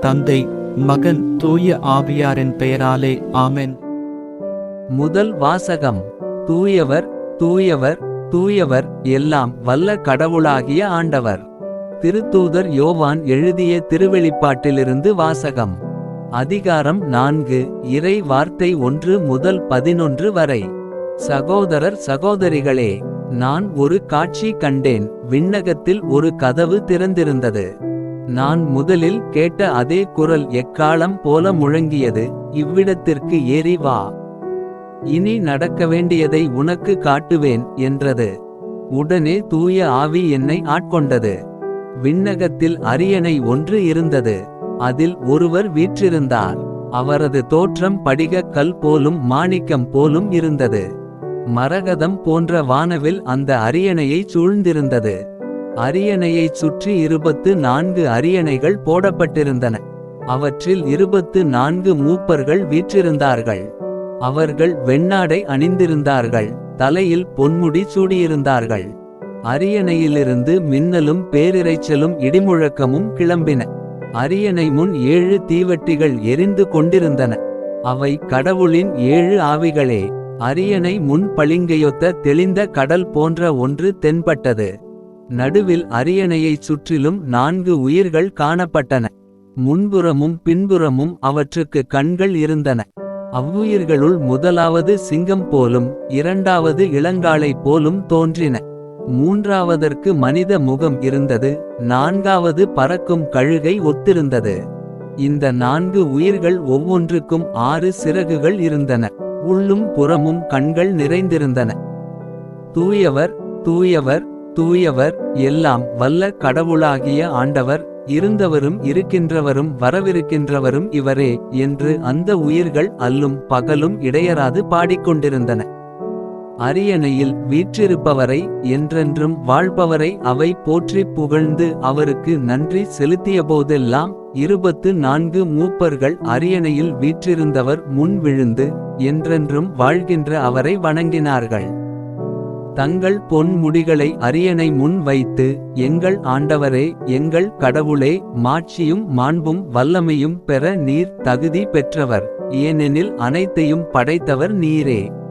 தந்தை மகன் தூய ஆவியாரின் பெயராலே ஆமென். முதல் வாசகம் தூயவர் தூயவர் தூயவர் எல்லாம் வல்ல கடவுளாகிய ஆண்டவர். திருத்தூதர் யோவான் எழுதிய திருவெளிப்பாட்டிலிருந்து வாசகம். அதிகாரம் நான்கு இறை வார்த்தை ஒன்று முதல் பதினொன்று வரை. சகோதரர் சகோதரிகளே நான் ஒரு காட்சி கண்டேன் விண்ணகத்தில் ஒரு கதவு திறந்திருந்தது. நான் முதலில் கேட்ட அதே குரல் எக்காலம் போல முழங்கியது இவ்விடத்திற்கு ஏறி வா. இனி நடக்க வேண்டியதை உனக்கு காட்டுவேன் என்றது. உடனே தூய ஆவி என்னை ஆட்கொண்டது. விண்ணகத்தில் அரியணை ஒன்று இருந்தது. அதில் ஒருவர் வீற்றிருந்தார். அவரது தோற்றம் படிக கல் போலும் மாணிக்கம் போலும் இருந்தது. மரகதம் போன்ற வானவில் அந்த அரியணையை சூழ்ந்திருந்தது. அரியணையைச் சுற்றி இருபத்து நான்கு அரியணைகள் போடப்பட்டிருந்தன. அவற்றில் இருபத்து நான்கு மூப்பர்கள் வீற்றிருந்தார்கள். அவர்கள் வெண்ணாடை அணிந்திருந்தார்கள். தலையில் பொன்முடி சூடியிருந்தார்கள். அரியணையிலிருந்து மின்னலும் பேரிரைச்சலும் இடிமுழக்கமும் கிளம்பின. அரியணை முன் ஏழு தீவட்டிகள் எரிந்து கொண்டிருந்தன. அவை கடவுளின் ஏழு ஆவிகளே. அரியணை முன் பளிங்கையொத்த தெளிந்த கடல் போன்ற ஒன்று தென்பட்டது. நடுவில் அரியணையைச் சுற்றிலும் நான்கு உயிர்கள் காணப்பட்டன. முன்புறமும் பின்புறமும் அவற்றுக்கு கண்கள் இருந்தன. அவ்வுயிர்களுள் முதலாவது சிங்கம் போலும் இரண்டாவது இளங்காலை போலும் தோன்றின. மூன்றாவதற்கு மனித முகம் இருந்தது நான்காவது பறக்கும் கழுகை ஒத்திருந்தது. இந்த நான்கு உயிர்கள் ஒவ்வொன்றுக்கும் ஆறு சிறகுகள் இருந்தன உள்ளும் புறமும் கண்கள் நிறைந்திருந்தன. தூயவர் தூயவர் தூயவர் எல்லாம் வல்ல கடவுளாகிய ஆண்டவர் இருந்தவரும் இருக்கின்றவரும் வரவிருக்கின்றவரும் இவரே என்று அந்த உயிர்கள் அல்லும் பகலும் இடையராது பாடிக்கொண்டிருந்தன. அரியணையில் வீற்றிருப்பவரை என்றென்றும் வாழ்பவரை அவை போற்றிப் புகழ்ந்து அவருக்கு நன்றி செலுத்தியபோதெல்லாம் இருபத்து நான்கு மூப்பர்கள் அரியணையில் வீற்றிருந்தவர் முன் விழுந்து என்றென்றும் வாழ்கின்ற அவரை வணங்கினார்கள். தங்கள் பொன் முடிகளை அரியணை முன் வைத்து எங்கள் ஆண்டவரே எங்கள் கடவுளே மாட்சியும் மாண்பும் வல்லமையும் பெற நீர் தகுதி பெற்றவர். ஏனெனில் அனைத்தையும் படைத்தவர் நீரே.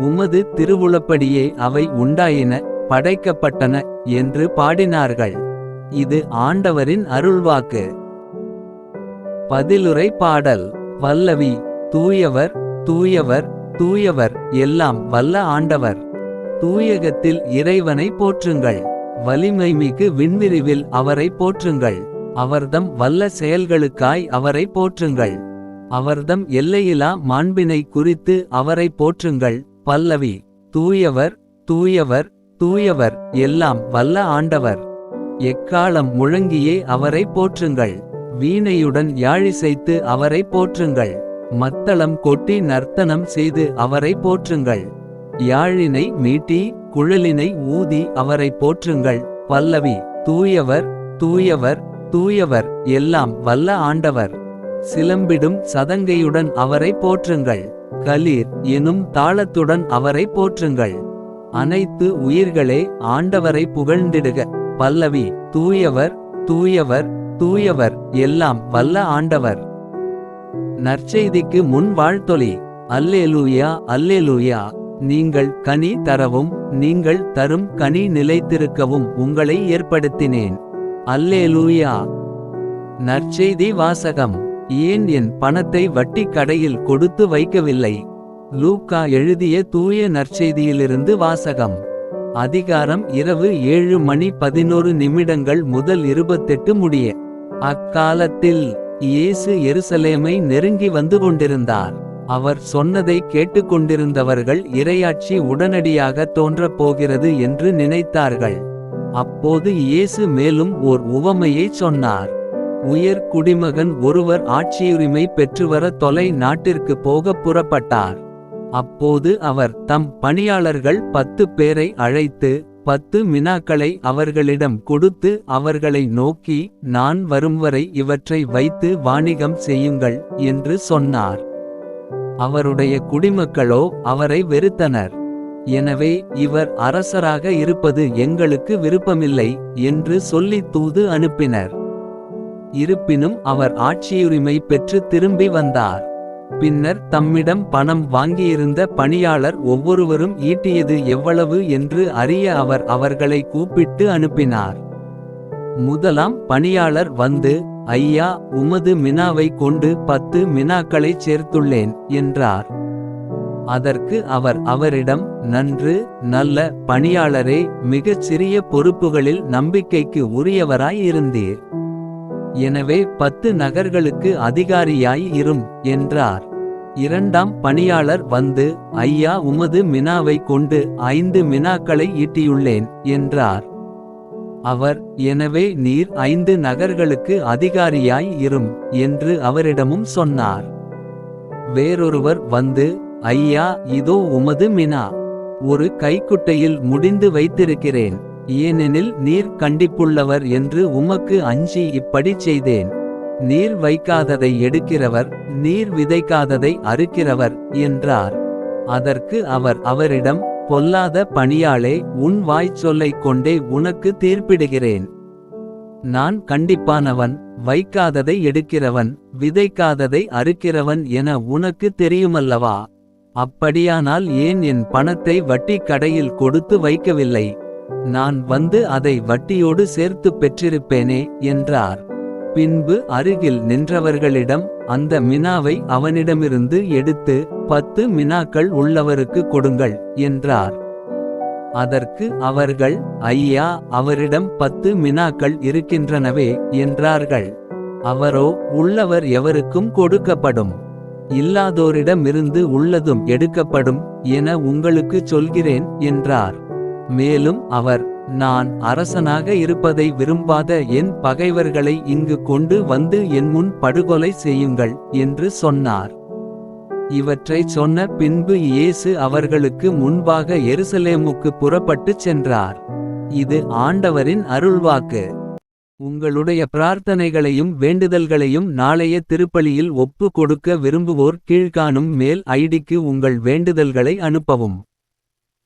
உமது திருவுளப்படியே அவை உண்டாயின படைக்கப்பட்டன என்று பாடினார்கள். இது ஆண்டவரின் அருள்வாக்கு. பதிலுரை பாடல். வல்லவி தூயவர் தூயவர் தூயவர் எல்லாம் வல்ல ஆண்டவர். தூயகத்தில் இறைவனை போற்றுங்கள். வலிமைமிக்கு விண்விரிவில் அவரை போற்றுங்கள். அவர்தம் வல்ல செயல்களுக்காய் அவரை போற்றுங்கள். அவர்தம் எல்லையிலா மாண்பினை குறித்து அவரை போற்றுங்கள். பல்லவி தூயவர் தூயவர் தூயவர் எல்லாம் வல்ல ஆண்டவர். எக்காலம் முழங்கியே அவரை போற்றுங்கள். வீணையுடன் யாழிசைத்து அவரை போற்றுங்கள். மத்தளம் கொட்டி நர்த்தனம் செய்து அவரை போற்றுங்கள். யாழினை மீட்டி குழலினை ஊதி அவரை போற்றுங்கள். பல்லவி தூயவர் தூயவர் தூயவர் எல்லாம் வல்ல ஆண்டவர். சிலம்பிடும் சதங்கையுடன் அவரை போற்றுங்கள். கலீர் எனும் தாளத்துடன் அவரை போற்றுங்கள். அனைத்து உயிர்களே ஆண்டவரை புகழ்ந்திடுக. பல்லவி தூயவர் தூயவர் தூயவர் எல்லாம் வல்ல ஆண்டவர். நற்செய்திக்கு முன் வாழ்த்தொலி. அல்லேலூயா அல்லேலூயா. நீங்கள் கனி தரவும் நீங்கள் தரும் கனி நிலைத்திருக்கவும் உங்களை ஏற்படுத்தினேன். அல்லேலூயா. நற்செய்தி வாசகம். ஏன் என் பணத்தை வட்டி கடையில் கொடுத்து வைக்கவில்லை. லூக்கா எழுதிய தூய நற்செய்தியிலிருந்து வாசகம். அதிகாரம் இரவு ஏழு மணி பதினோரு நிமிடங்கள் முதல் இருபத்தெட்டு முடிய. அக்காலத்தில் இயேசு எருசலேமை நெருங்கி வந்து கொண்டிருந்தார். அவர் சொன்னதை கேட்டுக்கொண்டிருந்தவர்கள் இரையாட்சி உடனடியாக தோன்றப் போகிறது என்று நினைத்தார்கள். அப்போது இயேசு மேலும் ஓர் உவமையைச் சொன்னார். உயர் குடிமகன் ஒருவர் ஆட்சியுரிமை பெற்றுவர தொலை நாட்டிற்கு போக புறப்பட்டார். அப்போது அவர் தம் பணியாளர்கள் பத்து பேரை அழைத்து பத்து மினாக்களை அவர்களிடம் கொடுத்து அவர்களை நோக்கி நான் வரும் வரை இவற்றை வைத்து வாணிகம் செய்யுங்கள் என்று சொன்னார். அவருடைய குடிமக்களோ அவரை வெறுத்தனர். எனவே இவர் அரசராக இருப்பது எங்களுக்கு விருப்பமில்லை என்று சொல்லி தூது அனுப்பினர். இருப்பினும் அவர் ஆட்சியுரிமை பெற்று திரும்பி வந்தார். பின்னர் தம்மிடம் பணம் வாங்கியிருந்த பணியாளர் ஒவ்வொருவரும் ஈட்டியது எவ்வளவு என்று அறிய அவர் அவர்களை கூப்பிட்டு அனுப்பினார். முதலாம் பணியாளர் வந்து ஐயா உமது மினாவை கொண்டு பத்து மினாக்களைச் சேர்த்துள்ளேன் என்றார். அதற்கு அவர் அவரிடம் நன்று நல்ல பணியாளரே மிகச் சிறிய பொறுப்புகளில் நம்பிக்கைக்கு உரியவராய் இருந்தீர். எனவே பத்து நகர்களுக்கு அதிகாரியாய் இரும் என்றார். இரண்டாம் பணியாளர் வந்து ஐயா உமது மினாவை கொண்டு ஐந்து மினாக்களை ஈட்டியுள்ளேன் என்றார். அவர் எனவே நீர் ஐந்து நகர்களுக்கு அதிகாரியாய் இரும் என்று அவரிடமும் சொன்னார். வேறொருவர் வந்து ஐயா இதோ உமது மினா ஒரு கைக்குட்டையில் முடிந்து வைத்திருக்கிறேன். ஏனெனில் நீர் கண்டிப்புள்ளவர் என்று உமக்கு அஞ்சி இப்படி செய்தேன். நீர் வைக்காததை எடுக்கிறவர் நீர் விதைக்காததை அறுக்கிறவர் என்றார். அதற்கு அவர் அவரிடம் பொல்லாத பணியாளே உன் வாய்ச்சொல்லைக் கொண்டே உனக்கு தீர்ப்பிடுகிறேன். நான் கண்டிப்பானவன் வைக்காததை எடுக்கிறவன் விதைக்காததை அறுக்கிறவன் என உனக்கு தெரியுமல்லவா? அப்படியானால் ஏன் என் பணத்தை வட்டி கடையில் கொடுத்து வைக்கவில்லை? நான் வந்து அதை வட்டியோடு சேர்த்து பெற்றிருப்பேனே என்றார். பின்பு அருகில் நின்றவர்களிடம் அந்த மினாவை அவனிடமிருந்து எடுத்து பத்து மினாக்கள் உள்ளவருக்கு கொடுங்கள் என்றார். அதற்கு அவர்கள் ஐயா அவரிடம் பத்து மினாக்கள் இருக்கின்றனவே என்றார்கள். அவரோ உள்ளவர் எவருக்கும் கொடுக்கப்படும். இல்லாதோரிடமிருந்து உள்ளதும் எடுக்கப்படும் என உங்களுக்குச் சொல்கிறேன் என்றார். மேலும் அவர் நான் அரசனாக இருப்பதை விரும்பாத என் பகைவர்களை இங்கு கொண்டு வந்து என் முன் படுகொலை செய்யுங்கள் என்று சொன்னார். இவற்றை சொன்ன பின்பு இயேசு அவர்களுக்கு முன்பாக எருசலேமுக்கு புறப்பட்டுச் சென்றார். இது ஆண்டவரின் அருள்வாக்கு. உங்களுடைய பிரார்த்தனைகளையும் வேண்டுதல்களையும் நாளைய திருப்பலியில் ஒப்பு கொடுக்க விரும்புவோர் கீழ்காணும் மேல் ஐடிக்கு உங்கள் வேண்டுதல்களை அனுப்பவும்.